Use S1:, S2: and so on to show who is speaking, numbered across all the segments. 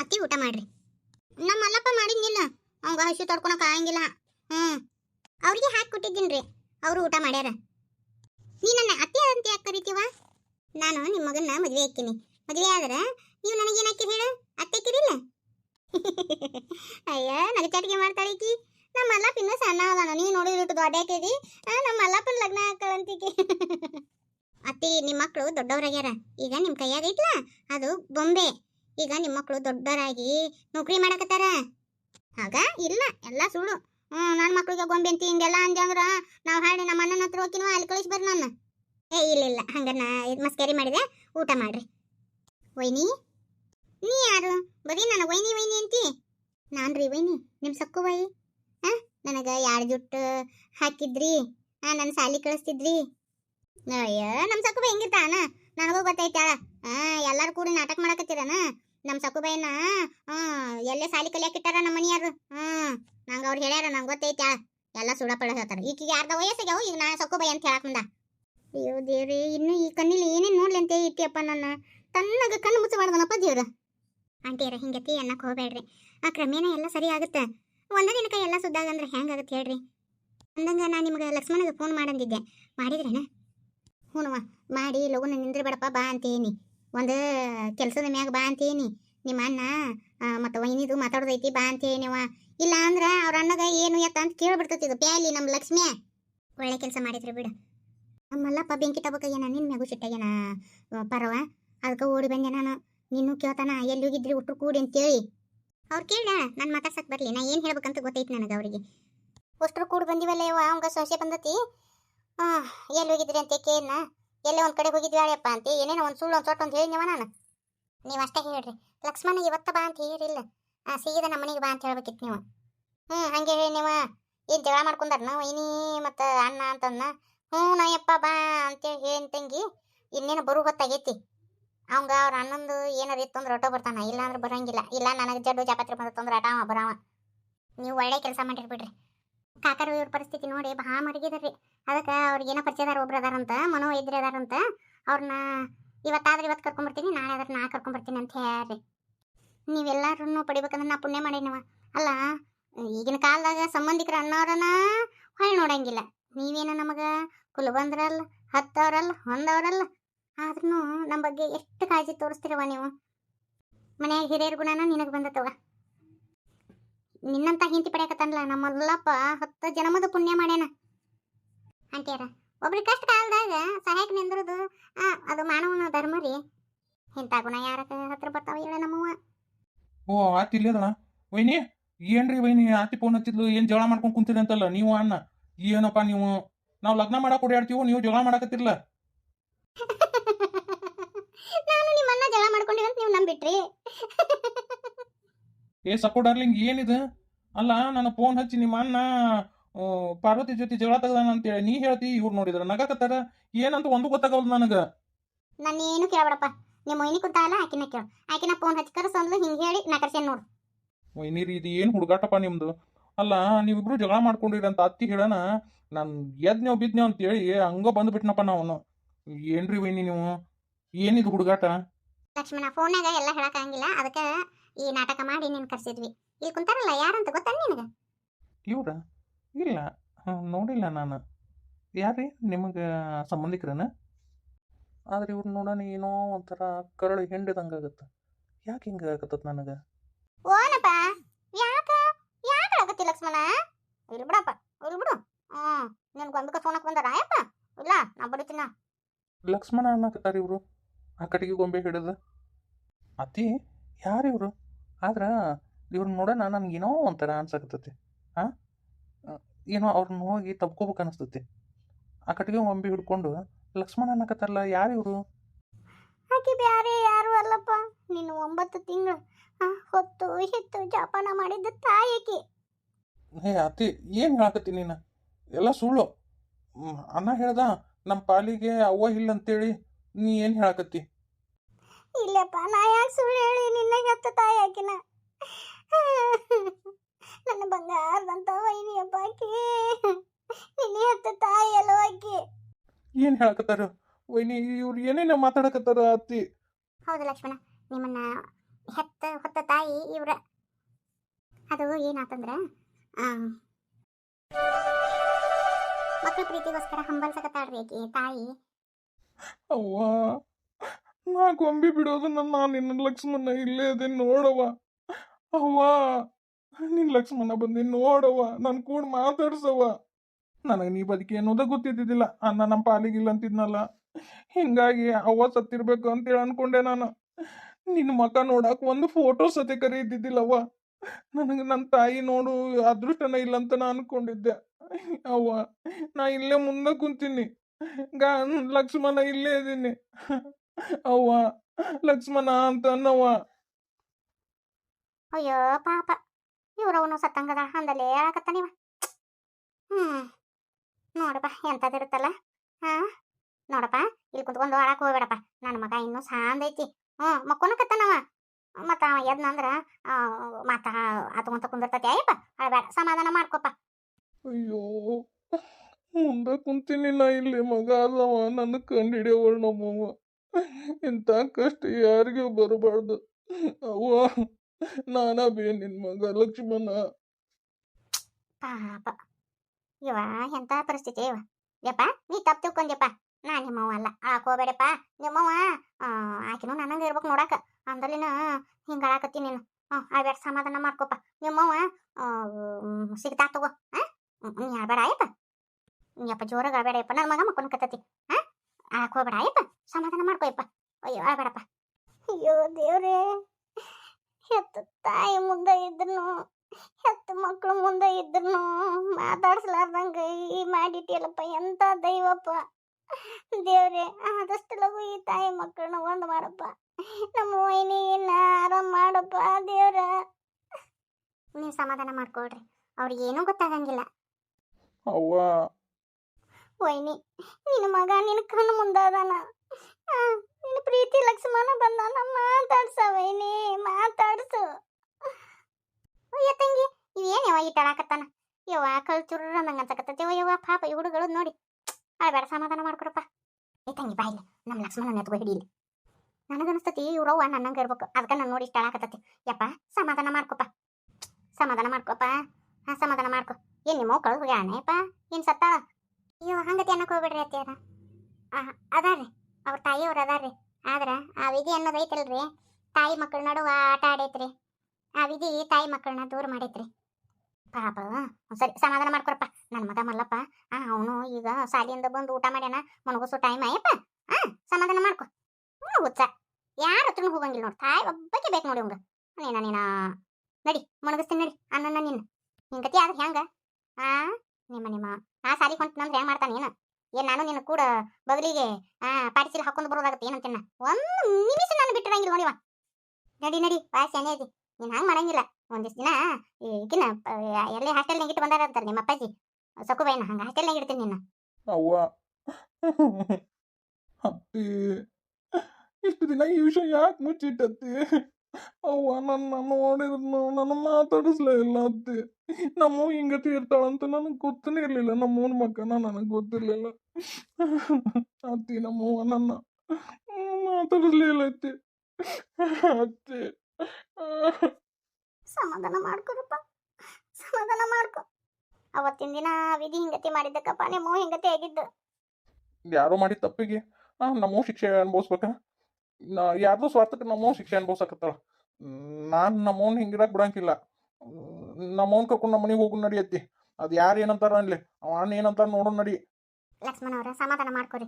S1: ಅತ್ತಿ ಊಟ ಮಾಡ್ರಿ. ನಮ್ಮ ಮಲ್ಲಪ್ಪ ಮಾಡಿದ್ನಿಲ್ಲ. ಅವಂಗ ಹಸಿ ತಡ್ಕೊಳಕ್ ಆಗಂಗಿಲ್ಲ. ಹ್ಮ್. ಅವ್ರಿಗೆ ಹಾಕಿ ಕೊಟ್ಟಿದ್ದೀನ್ರಿ. ಅವರು ಊಟ ಮಾಡ್ಯಾರ. ನೀ ನನ್ನ ಅತ್ತೆ ಅಂತ ಯಾಕೆ ಕರಿತೀವ? ನಾನು ನಿಮ್ಮ ಮಗನ್ನ ಮದುವೆ ಹಾಕಿನಿ ಮದುವೆ ಆದ್ರೆ ನೀವು ನನಗೆ ಹಾಕಿರಿ ಹೇಳು? ಅತ್ತೆ ಹಾಕಿರಿಲ್ಲ ಅಯ್ಯ ನಗಚಾಟಿಗೆ ಮಾಡ್ತಾಳೆ ಈಕಿ. ನಮ್ಮ ಅಲ್ಲಪ್ಪ ಇನ್ನೂ ಸಣ್ಣ ಅದಾನ ನೀವು ನೋಡಿದ್ರು ದೊಡ್ಡ ಹಾಕಿದಿ ನಮ್ಮ ಮಲ್ಲಪ್ಪನ ಲಗ್ನ ಹಾಕಳಂತೀಕಿ ಅತ್ತಿ, ನಿಮ್ಮ ಮಕ್ಕಳು ದೊಡ್ಡವರಾಗ್ಯಾರ. ಈಗ ನಿಮ್ಮ ಕೈಯಾಗ ಐತ್ಲ ಅದು ಬೊಂಬೆ. ಈಗ ನಿಮ್ಮ ಮಕ್ಕಳು ದೊಡ್ಡವರಾಗಿ ನೌಕರಿ ಮಾಡಕತ್ತಾರ? ಆಗ ಇಲ್ಲ, ಎಲ್ಲ ಸುಳ್ಳು. ಹ್ಞೂ ನನ್ನ ಮಕ್ಳಿಗೆ ಗೊಂಬೆ ಹಿಂಗೆಲ್ಲ ಅಂದ್ರೆ ನಾವು ಹಾಡಿ ನಮ್ಮ ಅಣ್ಣನ ಹತ್ರ ಹೋಗಿನವ ಅಲ್ಲಿ ಕಳಿಸಿ ಬರ್ರಿ ನನ್ನ. ಏ, ಇಲ್ಲ ಇಲ್ಲ ಹಂಗ ನಾ ಮಸ್ಕರಿ ಮಾಡಿದೆ, ಊಟ ಮಾಡ್ರಿ. ವೈನಿ? ನೀ ಯಾರು? ಬರೀ ನಾನು ವೈನಿ ವೈನಿ ಅಂತಿ? ನಾನು ರೀ ವೈನಿ ನಿಮ್ಮ ಸಕ್ಕು ವೈ. ಹಾಂ ನನಗೆ ಎರಡು ಜುಟ್ಟು ಹಾಕಿದ್ರಿ? ಹಾಂ ನನ್ನ ಸಾಲಿ ಕಳಿಸ್ತಿದ್ರಿ? ಅಯ್ಯ ನಮ್ಮ ಸಕ್ಕು ಹೆಂಗಿರ್ತಾನ ನನಗೂ ಗೊತ್ತೈತಾಳ. ಹಾಂ ಎಲ್ಲರೂ ಕೂಡಿ ನಾಟಕ ಮಾಡಕತ್ತೀರನ ನಮ್ಮ ಸಕುಬೈನ ಎಲ್ಲೇ ಸಾಲಿ ಕಲಿಯಾಕಿಟ್ಟಾರ ನಮ್ಮ ಮನಿಯಾರು ಹ್ಮ್ ನಂಗೆ ಅವ್ರು ಹೇಳ್ಯಾರ, ನಂಗೆ ಗೊತ್ತೈತೆ ಎಲ್ಲ ಸುಳ ಹೇಳ್ತಾರೆ. ಈಕಿಗೆ ಅರ್ಧ ವಯಸ್ಸಿಗೆ ಈಗ ನಾ ಸಕುಬೈ ಅಂತ ಹೇಳಕ್ ಅಯ್ಯೋ ದೇವ್ರಿ, ಇನ್ನು ಈ ಕಣ್ಣಿಲಿ ಏನೇನು ನೋಡ್ಲಿ ಅಂತ ಇಟ್ಟಿಯಪ್ಪ ನನ್ನ? ತನ್ನಗ ಕಣ್ಣು ಮುಚ್ಚ ಮಾಡ್ದನಪ್ಪ ದೇವ್ರ. ಆಂಟಿಯರ ಹಿಂಗತಿ ಅನ್ನಕ್ಕೆ ಹೋಗ್ಬೇಡ್ರಿ. ಆ ಕ್ರಮೇಣ ಎಲ್ಲ ಸರಿ ಆಗುತ್ತೆ? ಒಂದೇ ದಿನಕ್ಕೆ ಎಲ್ಲ ಸುದ್ದಾಗಂದ್ರೆ ಹೆಂಗಾಗುತ್ತೆ ಹೇಳ್ರಿ? ಅಂದಂಗ ನಾ ನಿಮ್ಗೆ ಲಕ್ಷ್ಮಣಗೆ ಫೋನ್ ಮಾಡಂದಿದ್ದೆ. ಮಾಡಿದ್ರೇನ? ಹ್ಞೂನವ್ವ, ಮಾಡಿ ಲಗುನ ನಿಂದ್ರಿ ಬೇಡಪ್ಪ ಬಾ ಅಂತೇನಿ. ಒಂದು ಕೆಲಸದ ಮ್ಯಾಗ ಬಾ ಅಂತೇನಿ. ನಿಮ್ಮ ಅಣ್ಣ ಮತ್ತು ವೈನಿದು ಮಾತಾಡೋದೈತಿ ಬಾ ಅಂತೇನಿವ ಇಲ್ಲ ಅಂದ್ರೆ ಅವ್ರ ಅಣ್ಣಗ ಏನು ಎತ್ತ ಅಂತ ಕೇಳ್ಬಿಡ್ತೈತಿ ಇದು ಪ್ಯಾಲಿ ನಮ್ಮ ಲಕ್ಷ್ಮಿ. ಒಳ್ಳೆ ಕೆಲಸ ಮಾಡಿದ್ರಿ ಬಿಡು. ನಮ್ಮಲ್ಲಪ್ಪ ಬೆಂಕಿ ತಗೋಕಯ್ಯನ ನಿನ್ನ ಮ್ಯಾಗು ಸಿಟ್ಟಾಗ್ಯಾನ ಆ, ಪರವ? ಅದಕ್ಕೆ ಓಡಿ ಬಂದೆ ನಾನು. ನೀನು ಕೇಳ್ತಾನ ಎಲ್ಲಿ ಹೋಗಿದ್ರಿ ಒಟ್ಟು ಕೂಡಿ ಅಂತೇಳಿ. ಅವ್ರು ಕೇಳ ನಾನು ಮಾತಾಡ್ಸಕ್ ಬರಲಿ ನಾ ಏನು ಹೇಳ್ಬೇಕಂತ ಗೊತ್ತೈತಿ ನನಗೆ ಅವರಿಗೆ. ಅಷ್ಟ್ರು ಕೂಡಿ ಬಂದಿವಲ್ಲ ಅವಂಗ ಸೊಸೆ ಬಂದತಿ. ಹಾಂ ಎಲ್ಲಿ ಹೋಗಿದ್ರಿ ಅಂತ ಕೇಳಿನ. ಎಲ್ಲೇ ಒಂದ್ ಕಡೆ ಹೋಗಿದ್ವಿ ಆಳೆಯಪ್ಪ ಅಂತ ಏನೇನೋ ಒಂದು ಸುಳ್ಳು ಒಂದು ಸೊಟ್ಟು ಅಂತ ಹೇಳಿನವ ನಾನು. ನೀವು ಅಷ್ಟೇ ಹೇಳ್ರಿ. ಲಕ್ಷ್ಮಣ ಇವತ್ತ ಬಾ ಅಂತ ಹೇಳಿರಿಲ್ಲ. ಆ, ಸೀದಾ ನಮ್ಮ ಮನೆಗೆ ಬಾ ಅಂತ ಹೇಳ್ಬೇಕಿತ್ತು ನೀವು. ಹ್ಞೂ ಹಂಗೆ ಹೇಳಿ ನೀವು ಏನು ಜಗಳ ಮಾಡ್ಕೊಂಡಾರ ವೈನಿ ಮತ್ತು ಅಣ್ಣ ಅಂತಂದ ಹ್ಞೂ ನಾಯಪ್ಪ ಬಾ ಅಂತೇಳಿ ಹೇಳಿ ತಂಗಿ, ಇನ್ನೇನು ಬರು ಹೊತ್ತಾಗೈತಿ ಅವಂಗ ಅವ್ರ ಅಣ್ಣಂದು ಏನಾರ ಇತ್ತು ಅಂದ್ರೆ ಆಟೋ ಬರ್ತಾನ. ಇಲ್ಲ ಅಂದ್ರೆ ಬರಂಗಿಲ್ಲ. ಇಲ್ಲ, ನನಗೆ ಜಡ್ಡು ಜಾಪತ್ರೆ ಬಂದತ್ತಂದ್ರೆ ಆಟ ಅವ ಬರಾವ. ನೀವು ಒಳ್ಳೆ ಕೆಲಸ ಮಾಡಿರ್ಬಿಡ್ರಿ ಕಾಕರು ಇವ್ರ ಪರಿಸ್ಥಿತಿ ನೋಡಿ ಬಹಳ ಮರಗಿದ್ರಿ ಅದಕ್ಕೆ ಅವ್ರಿಗೆ ಏನೋ ಪರಿಚಯದಾರ ಒಬ್ರು ಅದಾರಂತ ಮನೋ ಇದ್ರೆ ಅದಾರಂತ ಅವ್ರನ್ನ ಇವತ್ತಾದ್ರೆ ಇವತ್ತು ಕರ್ಕೊಂಬರ್ತೀನಿ, ನಾಳೆ ಆದ್ರೆ ನಾ ಕರ್ಕೊಂಬರ್ತೀನಿ ಅಂತ ಹೇಳ್ರಿ ನೀವೆಲ್ಲರನ್ನೂ ಪಡಿಬೇಕಂದ್ರೆ ನಾ ಪುಣ್ಯ ಮಾಡೇನವ. ಅಲ್ಲ, ಈಗಿನ ಕಾಲದಾಗ ಸಂಬಂಧಿಕರ ಅಣ್ಣವ್ರನ್ನ ಹೊಳೆ ನೋಡಂಗಿಲ್ಲ. ನೀವೇನ ನಮಗೆ ಕುಲ ಬಂದ್ರಲ್ಲ ಹತ್ತವ್ರಲ್ಲ ಹೊಂದವ್ರಲ್ಲ ಆದ್ರೂ ನಮ್ಮ ಬಗ್ಗೆ ಎಷ್ಟು ಕಾಳಜಿ ತೋರಿಸ್ತೀರವ ನೀವು? ಮನೆಯಾಗ ಹಿರಿಯರ ಗುಣನ ನಿನಗೆ ಬಂದತವ. ನಿನ್ನಂತ ಹಿಂತಿ ಪಡ್ಯಾಕತ್ತನ್ಲ ನಮ್ಮ ಮಲ್ಲಪ್ಪ ಹತ್ತು ಜನ್ಮದ ಪುಣ್ಯ ಮಾಡ್ಯಾನ. ಅಂತೀರ ಒಬ್ರಿಗೆ ಕಷ್ಟ ಕಾಲದಾಗ ಸಹಾಯಕ್ಕೆ ನಿಂದ್ರದು ಆ, ಅದು ಮಾನವನ ಧರ್ಮ ರೀ. ಇಂಥ ಗುಣ ಯಾರ ಹತ್ರ ಬರ್ತಾವ ಹೇಳ ನಮ್ಮವ್ವ.
S2: ಓ ಆತಿ ಇಲ್ಲದಣ ವೈನಿ ಏನ್ರಿ ವೈನಿ ಆತಿ ಫೋನ್ ಹಚ್ಚಿದ್ಲು ಏನ್ ಜಗಳ ಮಾಡ್ಕೊಂಡ್ ಕುಂತೀರಿ ಅಂತಲ್ಲ ನೀವು ಅಣ್ಣ. ಏನಪ್ಪ ನೀವು? ನಾವು ಲಗ್ನ ಮಾಡಕ್ ಓಡಾಡ್ತೀವೋ ನೀವು ಜಗಳ ಮಾಡಕತ್ತಿರ್ಲ.
S1: ನಾನು ನಿಮ್ಮನ್ನ ಜಗಳ ಮಾಡ್ಕೊಂಡಿವಂತ ನೀವು ನಂಬಿಟ್ರಿ.
S2: ಏ ಸಪೋ ಡಾರ್ಲಿಂಗ್ ಏನಿದು? ಅಲ್ಲ ನನ್ನ ಫೋನ್ ಹಚ್ಚಿ ನಿಮ್ಮ ಅಣ್ಣ ಪಾರ್ವತಿ ಜೊತೆ ಜಗಳ ತೆಗ್ದಾನ ಅಂತೇಳಿ ನೀ ಹೇಳ್ತಿ ಇವ್ರು ನೋಡಿದ್ರ. ನಗಾಕತ್ತಾರ? ಏನಂತ ಒಂದು ಗೊತ್ತಾಗವಲ್ದು ನನಗ.
S1: ಏನು ಕೇಳಬೇಡಪ್ಪ. ನಿಮ್ಮ ಮೊಯ್ನಿ ಕುಂತಾಲ ಆಕಿನ ಕೇಳು. ಆಕಿನ ಫೋನ್ ಹಚ್ಚಿ ಕರೆಸಂದ್ಲು ಹಿಂಗೆ ಹೇಳಿ ನಕರ್ಸೇನ್ ಕರ್ಸೇನ್ ನೋಡು.
S2: ರೀ ಇದು ಏನು ಹುಡುಗಾಟಪ್ಪ ನಿಮ್ದು? ಅಲ್ಲ ನೀವಿಬ್ರು ಜಗಳ ಮಾಡ್ಕೊಂಡಿರಿ ಅಂತ ಅತ್ತಿ ಹೇಳನ ನಾನು ಎದ್ನೇವ್ ಬಿದ್ನೇವ್ ಅಂತೇಳಿ ಹಂಗ ಬಂದ್ಬಿಟ್ನಪ್ಪ ನಾವು ಏನ್ರಿ ವೈನಿ ನೀವು? ಏನಿದು ಹುಡುಗಾಟ?
S1: ಲಕ್ಷ್ಮಣ ಫೋನ್ಯಾಗ ಎಲ್ಲ ಹೇಳಕ್ಕಾಗಿಲ್ಲ ಅದಕ್ಕೆ ಈ ನಾಟಕ ಮಾಡಿ ನಿನ್ ಕರ್ಸಿದ್ವಿ. ಇಲ್ಲಿ ಕುಂತಾರಲ್ಲ ಯಾರಂತ ಗೊತ್ತಾ ನಿನಗೆ?
S2: ಇವ್ರ? ಇಲ್ಲ ನೋಡಿಲ್ಲ ನಾನು. ಯಾರಿ ನಿಮಗೆ ಸಂಬಂಧಿಕರನ? ಆದ್ರೆ ಇವ್ರು ನೋಡೋಣ ಏನೋ ಒಂಥರ ಕರಳು ಹೆಂಡದಂಗಾಗತ್ತೆ ಯಾಕೆ ಹಿಂಗೆ ಆಗತ್ತ ನನಗೆ?
S1: ಓನಪ್ಪ ಯಾಕ? ಯಾಕ ಆಗತ್ತಿ ಲಕ್ಷ್ಮಣ? ಇಲ್ಲಿ ಬಿಡಪ್ಪ ಇಲ್ಲಿ ಬಿಡು. ಹ್ಮ್ ನಿನ್ ಗೊಂದಕ ಫೋನಕ್ ಬಂದಾರ ಯಪ್ಪ ಇಲ್ಲ ನಾ ಬಡಿತೀನ.
S2: ಲಕ್ಷ್ಮಣ ಅನ್ನಕತ್ತಾರ ಇವರು? ಆ ಕಟ್ಟಿಗೆ ಗೊಂಬೆ ಹಿಡಿದು? ಅತ್ತಿ ಯಾರು ಇವರು? ಆದ್ರೆ ಇವ್ರನ್ನ ನೋಡೋಣ ಏನೋ ಒಂಥರ ಅನ್ಸಕತ್ತೈತಿ. ಹಾಂ ಆ, ಏನೋ ಅವ್ರನ್ನ ಹೋಗಿ ತಬ್ಕೋಬೇಕು ಅನಿಸ್ತೈತಿ. ಆ ಕಟ್ಟಿಗೆ ಒಂಬಿ ಹಿಡ್ಕೊಂಡು ಲಕ್ಷ್ಮಣ ಅನ್ನಕತ್ತಾರಲ್ಲ ಯಾರು ಇವರು?
S1: ಆಕೆ ಬ್ಯಾರೆ ಯಾರು ಅಲ್ಲಪ್ಪ. ನೀನು ಒಂಬತ್ತು ತಿಂಗಳು ಹೊತ್ತು ಹೆತ್ತು ಜಪಾನ ಮಾಡಿದ್ದ ತಾಯಿ ಆಕಿ.
S2: ಹೇ ಅತ್ತಿ ಏನು ಹೇಳಕತ್ತಿ ನೀನು? ಎಲ್ಲ ಸುಳ್ಳು. ಅಣ್ಣ ಹೇಳ್ದ ನಮ್ಮ ಪಾಲಿಗೆ ಅವ್ವ ಇಲ್ಲ ಅಂತೇಳಿ ನೀ ಏನು ಹೇಳಕತ್ತಿ?
S1: ಇಲ್ಲಪ್ಪ ನಾ ಯಾಕೆ ಸುಳ್ಳು ಹೇಳಿ? ನಿನ್ನ ಹೆತ್ತ ತಾಯಿ ಆಕಿನ. ನನ್ನ ಬಂಗಾರದಂತ ವೈನಿಯಪ್ಪ ಆಕಿ. ನಿನ್ನೆ ಹತ್ತ ತಾಯಿ ಅಲ್ಲೋ ಆಕಿ?
S2: ಏನು ಹೇಳಕತ್ತಾರ? ವೈನಿ ಇವ್ರು ಏನೇನೋ ಮಾತಾಡಕತ್ತಾರ ಅತ್ತಿ?
S1: ಹೌದು ಲಕ್ಷ್ಮಣ ನಿಮ್ಮನ್ನ ಹೆತ್ತ ಹೊತ್ತ ತಾಯಿ ಇವ್ರ. ಅದು ಏನಾತಂದ್ರ ಮಕ್ಕಳ ಪ್ರೀತಿಗೋಸ್ಕರ ಹಂಬಲ್ಸಕತ್ತಾಳ್ರಿ ಆಕಿ ತಾಯಿ.
S2: ಅವ್ವ ನಾ ಕೊಂಬಿ ಬಿಡೋದನ್ನ ನಾನು ನಿನ್ನ ಲಕ್ಷ್ಮಣ ಇಲ್ಲೇ ಅದೇ ನೋಡವ್ವ. ಅವ್ವ, ನಿನ್ ಲಕ್ಷ್ಮಣ ಬಂದಿ ನೋಡವ ನನ್ ಕೂಡ ಮಾತಾಡ್ಸವ ನನಗೆ ನೀ ಬದುಕಿ ಅನ್ನೋದ ಗೊತ್ತಿದ್ದಿದ್ದಿಲ್ಲ. ಅನ್ನ ನಮ್ಮ ಪಾಲಿಗಿಲ್ಲ ಅಂತಿದ್ನಲ್ಲ. ಹಿಂಗಾಗಿ ಅವ್ವ ಸತ್ತಿರ್ಬೇಕು ಅಂತೇಳಿ ಅನ್ಕೊಂಡೆ ನಾನು. ನಿನ್ನ ಮಕ ನೋಡಕ್ ಒಂದು ಫೋಟೋ ಸತಿ ಕರಿ ಇದ್ದಿದ್ದಿಲ್ಲವ್ವ. ನನಗೆ ನನ್ನ ತಾಯಿ ನೋಡು, ಅದೃಷ್ಟನ ಇಲ್ಲ ಅಂತ ನಾ ಅನ್ಕೊಂಡಿದ್ದೆ. ಅವ್ವ, ನಾ ಇಲ್ಲೇ ಮುಂದೆ ಕುಂತೀನಿ. ಗಾ ಲಕ್ಷ್ಮಣ ಇಲ್ಲೇ ಇದೀನಿ ಅವ್ವ ಲಕ್ಷ್ಮಣ ಅಂತ ಅನ್ನವ್ವ.
S1: ಅಯ್ಯೋ ಪಾಪ. ಇವ್ರವನು ಸತ್ತಂಗದ ಅಂದಲೇ ಹೇಳಕತ್ತಾನಿವ ಹ್ಮ್. ನೋಡಪ್ಪ ಎಂತದಿರುತ್ತಲ್ಲ ಹಾ? ನೋಡಪ್ಪ ಇಲ್ಲಿ ಕುತ್ಕೊಂಡು ಆಡಕ್ ಹೋಗ್ಬೇಡಪ್ಪ. ನನ್ನ ಮಗ ಇನ್ನೂ ಸಾಂದ್ ಐತಿ. ಹ್ಞೂ ಮಕ್ಕೊನಕತ್ತಾನವ ಮತ್ತ ಅವ ಎದ್ನಂದ್ರ ಆ, ಮತ್ತ ಅತ್ಕೊಂತ ಕುಂದಿರ್ತತಿ. ಅಯ್ಯಪ್ಪ ಅಳಬೇಡ ಸಮಾಧಾನ ಮಾಡ್ಕೊಪ್ಪ.
S2: ಅಯ್ಯೋ ಮುಂದೆ ಕುಂತೀನಿ ನಾ ಇಲ್ಲಿ ಮಗ ಅದವ ನನ್ನ ಕಂಡು ಹಿಡಿಯವಳು ನಮ್ಮವ್ವ. ಇಂಥ ಕಷ್ಟ ಯಾರಿಗೂ ಬರಬಾರ್ದು. ಅವ್ವ ನಾನಾ ಬೇ ನಿನ್ ಮಗ ಲಕ್ಷ್ಮಣ.
S1: ಪಾಪ. ಇವ ಎಂತ ಪರಿಸ್ಥಿತಿ ಇವ ಯಪ್ಪ ನೀ ತಪ್ಪು ತಿಳ್ಕೊಂಡ್ಯಪ್ಪ. ನಾ ನಿಮ್ಮವ ಅಲ್ಲ. ಆಕ್ ಹೋಗ್ಬೇಡಪ್ಪ. ನಿಮ್ಮವ್ವ ಆ, ಆಕಿನೂ ನನಂಗೆ ಇರ್ಬೇಕು ನೋಡಾಕ. ಅಂದ್ರಲಿನ ಹಿಂಗೆ ಆಳಕತ್ತಿ ನೀನು. ಹ್ಞೂ ಅಳ್ಬೇಡ ಸಮಾಧಾನ ಮಾಡ್ಕೊಪ್ಪ. ಮ್, ಸಿಗ್ತಾ ತಗೋ. ಹಾಂ ನೀ ಆಳ್ಬೇಡ ಆಯಪ್ಪ. ಅಪ್ಪ ಜೋರಾಗ ಯಪ್ಪ ನನ್ನ ಮಗ ಮಕ್ಕೊನ್ಕತ್ತತಿ ಹಾಂ ಆಳಕ್ ಹೋಗ್ಬೇಡ ಆಯಪ್ಪ ಸಮಾಧಾನ ಮಾಡ್ಕೊಯಪ್ಪ ಅಯ್ಯೋ ಆಳ್ಬೇಡಪ್ಪ ಅಯ್ಯೋ ದೇವ್ರೇ ಹೆತ್ತ ತಾಯಿ ಮುಂದೆ ಇದ್ರು ಹೆತ್ತ ಮಕ್ಕಳು ಮುಂದೆ ಇದ್ರು ಮಾತಾಡ್ಸ್ಲಾರ್ದಂಗ ಈ ಮಾಡಿಟ್ಟಿಯಲ್ಲಪ್ಪ ಎಂತ ದೈವಪ್ಪ. ದೇವ್ರೆ ಆದಷ್ಟು ಲಗು ಈ ತಾಯಿ ಮಕ್ಕಳನ್ನ ಒಂದು ಮಾಡಪ್ಪ. ನಮ್ಮ ವೈನಿಯನ್ನ ಆರಾಮ್ ಮಾಡಪ್ಪ ದೇವ್ರ. ನೀವು ಸಮಾಧಾನ ಮಾಡ್ಕೊಳ್ರಿ ಅವ್ರಿಗೆ ಏನೂ ಗೊತ್ತಾಗಂಗಿಲ್ಲ.
S2: ಅವ್ವ.
S1: ವೈನಿ ನಿನ್ನ ಮಗ ನಿನ್ನ ಕಣ್ಣು ಮುಂದಾದಾನ. ನಿನ್ನ ಪ್ರೀತಿ ಲಕ್ಷ್ಮಣ ಬಂದಾನ ಮಾತಾಡ್ಸ ವೈನಿ ಮಾತಾಡ್ಸು. ಅಯ್ಯ ತಂಗಿ ಇವೇನವ ಈ ತಡಾಕತ್ತಾನ ಯವ್ವ ಕಳ್ ಚುರ್ರ ಅಂದಂಗ ಯವ ಯವ್ವ, ಪಾಪ ಈ ಹುಡುಗಳು ನೋಡಿ. ಅಳ್ಬೇಡ ಸಮಾಧಾನ ಮಾಡ್ಕೊಡಪ್ಪ ಏ ತಂಗಿ ಬಾಯಿಲ್ಲ ನಮ್ಮ ಲಕ್ಷ್ಮಣ ಎತ್ಕೊ ಹಿಡೀಲಿ ನನಗನ್ನಿಸ್ತತಿ ಇವ್ರವ್ವ ನನ್ನಂಗ ಇರ್ಬೇಕು. ಅದಕ್ಕೆ ನಾನು ನೋಡಿ ಇಷ್ಟ ಯಪ್ಪ, ಸಮಾಧಾನ ಮಾಡ್ಕೊಪ್ಪ. ಸಮಾಧಾನ ಮಾಡ್ಕೊಪ್ಪ. ಹಾಂ, ಸಮಾಧಾನ ಮಾಡ್ಕೊ. ಏನ್ ನಿಮ್ಮ ಕಳ್ದು ಹೋಗ್ಯಾಣಪ್ಪ ಏನ್ ಸತ್ತಾಳ? ಅಯ್ಯೋ, ಹಂಗತಿ ಹೋಗ್ಬಿಡ್ರಿ ಹೋಗ್ಬೇಡ್ರಿ ಹಾಂ ಅದಾರ್ರಿ ಅವ್ರ ತಾಯಿಯವ್ರು ಅದಾರ್ರಿ. ಆದ್ರೆ ಆ ವಿಧಿ ಅನ್ನೋದು ಐತಲ್ರಿ, ತಾಯಿ ಮಕ್ಕಳ ನಡುವ ಆಟ ಆಡೈತ್ರಿ. ಆ ವಿಧಿ ತಾಯಿ ಮಕ್ಕಳನ್ನ ದೂರ ಮಾಡೈತ್ರಿ. ಪಾಪ, ಸರಿ, ಸಮಾಧಾನ ಮಾಡ್ಕೊರಪ್ಪ. ನನ್ನ ಮಗ ಮಲ್ಲಪ್ಪ, ಆ, ಅವನು ಈಗ ಶಾಲೆಯಿಂದ ಬಂದು ಊಟ ಮಾಡ್ಯಾನ, ಮನಗೋಸು ಟೈಮ್ ಆಯಪ್ಪ ಆ, ಸಮಾಧಾನ ಮಾಡ್ಕೊ. ಹುಚ್ಚ. ಯಾರ ಹತ್ರನೂ ಹೋಗಂಗಿಲ್ಲ ನೋಡಿ. ತಾಯಿ ಒಬ್ಬಕ್ಕೆ ಬೇಕು ನೋಡಿ ಹಂಗ ನೀನ ನೀನ. ನಡಿ ಮಣಗಿಸ್ತೀನಿ ನಡಿ. ಅನ್ನ ನಿನ್ನ ಹಿಂಗತಿ ಆದ್ರೆ ಹೆಂಗ? ಆ, ನಿಮ್ಮ ನಿಮ್ಮ. ಆ ಸಾಲಿ ಹೊಂಟ್ನಂದ್ರೆ ಹೆಂಗ್ ಮಾಡ್ತಾನೆ ಏನ ನಾನು ನಿನ್ನ ಕೂಡ ಬದಲಿಗೆ ಆ ಪಾಟಿಸಿಲ್ ಹಾಕೊಂಡು ಬರೋದಾಗತ್ತೆ ಏನಂತೇನ ಒಂದ್ ನಿಮಿಷ ನಾನು ಬಿಟ್ಟಿರಂಗಿಲ್ಲ ನೋಡಿವ ನಡಿ ನಡಿ ಬಾ ಚೆನ್ನಾಗಿ ಐತಿ ನೀನ್ ಹಂಗ್ ಮಾಡಂಗಿಲ್ಲ. ಒಂದಿಷ್ಟು ದಿನ, ಈಗಿನ ಎಲ್ಲಿ ಹಾಸ್ಟೆಲ್ನಾಗ ಇಟ್ಟು ಬಂದಾರ ಅಂತಾರೆ ನಿಮ್ಮ ಅಪ್ಪಾಜಿ. ಸಕುಬಾಯಿನ, ಹಂಗ ಹಾಸ್ಟೆಲ್ನಾಗ ಇಡ್ತೀನಿ ನಿನ್ನ
S2: ಅವ್ವ. ಅತ್ತಿ ಇಷ್ಟು ದಿನ ಈ ವಿಷಯ ಯಾಕೆ ಮುಚ್ಚಿಟ್ಟತ್ತಿ? ಅವ್ವ ನನ್ನ ನೋಡಿದ್ರು ನನ್ನ ಮಾತಾಡಿಸ್ಲೇ ಇಲ್ಲ ಅತ್ತಿ. ನಮ್ಮ ಹಿಂಗತಿ ಇರ್ತಾಳಂತ ನನಗೆ ಗೊತ್ತನೇ ಇರಲಿಲ್ಲ. ನಮ್ಮವನ ಮಕ್ಕನ ನನಗೆ ಗೊತ್ತಿರಲಿಲ್ಲ. ಅತ್ತಿ ನಮ್ಮವ್ವ ನನ್ನ ಮಾತಾಡಿಸ್ಲೇ ಇಲ್ಲ ಅತ್ತಿ. ಅತ್ತಿ.
S1: ಸಮಾಧಾನ ಮಾಡ್ಕೊರಪ್ಪ. ಸಮಾಧಾನ ಮಾಡ್ಕೊ. ಅವತ್ತಿನ ದಿನ ವಿಧಿ ಹಿಂಗತಿ ಮಾಡಿದ್ದಕ್ಕಪ್ಪ ನಿಮ್ಮ ಹಿಂಗತಿ ಆಗಿದ್ದು.
S2: ಯಾರೋ ಮಾಡಿದ ತಪ್ಪಿಗೆ. ನಮ್ಮವ್ ಶಿಕ್ಷೆ ಅನ್ಭವಿಸ್ಬೇಕ? ಯಾರ್ದೋ ಸ್ವಾರ್ಥಕ್ಕೆ ನಮ್ಮವ್ ಶಿಕ್ಷೆ ಅನ್ಭವಿಸಕತ್ತಾಳ. ನಾನು ನಮ್ಮವ್ನ ಹಿಂಗಿರಕ್ ಬಿಡಂಗಿಲ್ಲ. ನಮ್ಮವ್ನ ಕರ್ಕೊಂಡು ನಮ್ಮ ಮನೆಗೆ ಹೋಗು ನಡಿಯತ್ತಿ ಅದು ಯಾರು ಏನಂತಾರ ಅನ್ಲಿ. ಅವ ಏನಂತಾರ ನೋಡೋ ನಡಿ.
S1: ಲಕ್ಷ್ಮಣ ಅವರ ಸಮಾಧಾನ ಮಾಡ್ಕೊರಿ.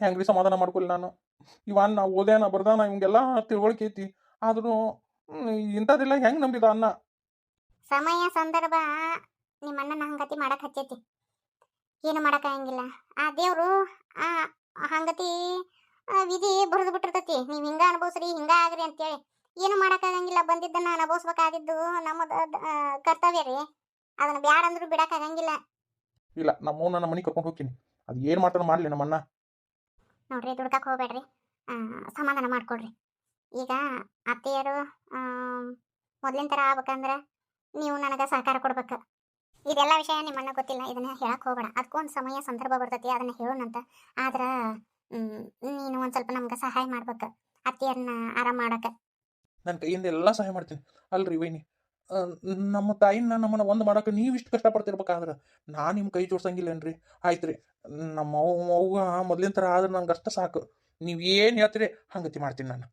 S2: ಹೆಂಗ್ರಿ ಸಮಾಧಾನ ಮಾಡ್ಕೊಲಿ ನಾನು? ಇವಾನ್ ನಾ ಓದೇನ ಬರ್ದಾನ ಇವಂಗೆಲ್ಲ ತಿಳುವಳಿಕೆ ಐತಿ. ಆದ್ರೂ ಇಂಥದ್ದೆಲ್ಲ ಹೆಂಗ್ ನಂಬಿದ ಅನ್ನ?
S1: ಸಮಯ ಸಂದರ್ಭ ನಿಮ್ಮ ಅಣ್ಣನ ಹಂಗತಿ ಮಾಡಕ್ ಹಚ್ಚೈತಿ. ಏನು ಮಾಡಕ್ಕಾಗಂಗಿಲ್ಲ ಆ ದೇವ್ರು ಆ ಹಂಗತಿ ವಿಧಿ ಬರೆದು ಬಿಟ್ಟಿರ್ತೈತಿ. ನೀವು ಹಿಂಗ ಅನುಭವಿಸ್ರಿ ಹಿಂಗ ಆಗ್ರಿ ಅಂತೇಳಿ. ಏನು ಮಾಡಕ್ಕಾಗಂಗಿಲ್ಲ ಬಂದಿದ್ದನ್ನ ಅನುಭವಿಸ್ಬೇಕಾಗಿದ್ದು ನಮ್ಮದ ಆ, ಕರ್ತವ್ಯ ರೀ. ಅದನ್ನ ಬ್ಯಾಡ ಅಂದ್ರೂ ಬಿಡಕ್ಕಾಗಂಗಿಲ್ಲ
S2: ಇಲ್ಲ ನಮ್ಮ ನಮ್ಮ ಮನೆಗೆ ಕರ್ಕೊಂಡು ಹೋಗ್ತೀನಿ. ಅದು ಏನು ಮಾಡ್ತಾನೆ ಮಾಡಲಿ ನಮ್ಮ ಅಣ್ಣ
S1: ನೋಡ್ರಿ ದುಡ್ಕಕ್ಕೆ ಹೋಗ್ಬೇಡ್ರಿ. ಆ, ಸಮಾಧಾನ ಮಾಡ್ಕೊಡ್ರಿ ಈಗ ಅತ್ತೆಯರು ಮೊದಲಿನ ಥರ ಆಗ್ಬೇಕಂದ್ರೆ ನೀವು ನನಗೆ ಸಹಕಾರ ಕೊಡ್ಬೇಕು. ಇದೆಲ್ಲ ವಿಷಯ ನಿಮ್ಮ ಅಣ್ಣ ಗೊತ್ತಿಲ್ಲ ಇದನ್ನ ಹೇಳಕ್ ಹೋಗೋಣ ಅದಕ್ಕೊಂದು ಸಮಯ ಸಂದರ್ಭ ಬರ್ತೈತಿ ಅದನ್ನ ಹೇಳೋಣಂತ ಆದ್ರೆ ನೀನು ಒಂದು ಸ್ವಲ್ಪ ನಮ್ಗೆ ಸಹಾಯ ಮಾಡ್ಬೇಕು. ಅತ್ತೆಯರನ್ನ ಆರಾಮ ಮಾಡಕ್ಕೆ
S2: ನನ್ನ ಕೈಯಿಂದ ಎಲ್ಲ ಸಹಾಯ ಮಾಡ್ತೀನಿ. ಅಲ್ರಿ ವೈನಿ. ನಮ್ಮ ತಾಯಿನ ನಮ್ಮನ್ನ ಒಂದು ಮಾಡಕ್ಕೆ ನೀವು ಇಷ್ಟು ಕಷ್ಟಪಡ್ತಿರ್ಬೇಕಾದ್ರೆ ನಾನು ನಿಮ್ಮ ಕೈ ಜೋಡ್ಸಂಗಿಲ್ಲೇನ್ರಿ? ಆಯ್ತು ರೀ ನಮ್ಮ ಅವ್ವ ಮೊದಲಿನ ಮೊದ್ಲಿನ ಥರ ಆದ್ರೆ ನಂಗೆ ಅಷ್ಟ ಸಾಕು. ನೀವು ಏನು ಹೇಳ್ತೀರಿ? ಹಂಗತಿ ಮಾಡ್ತೀನಿ ನಾನು.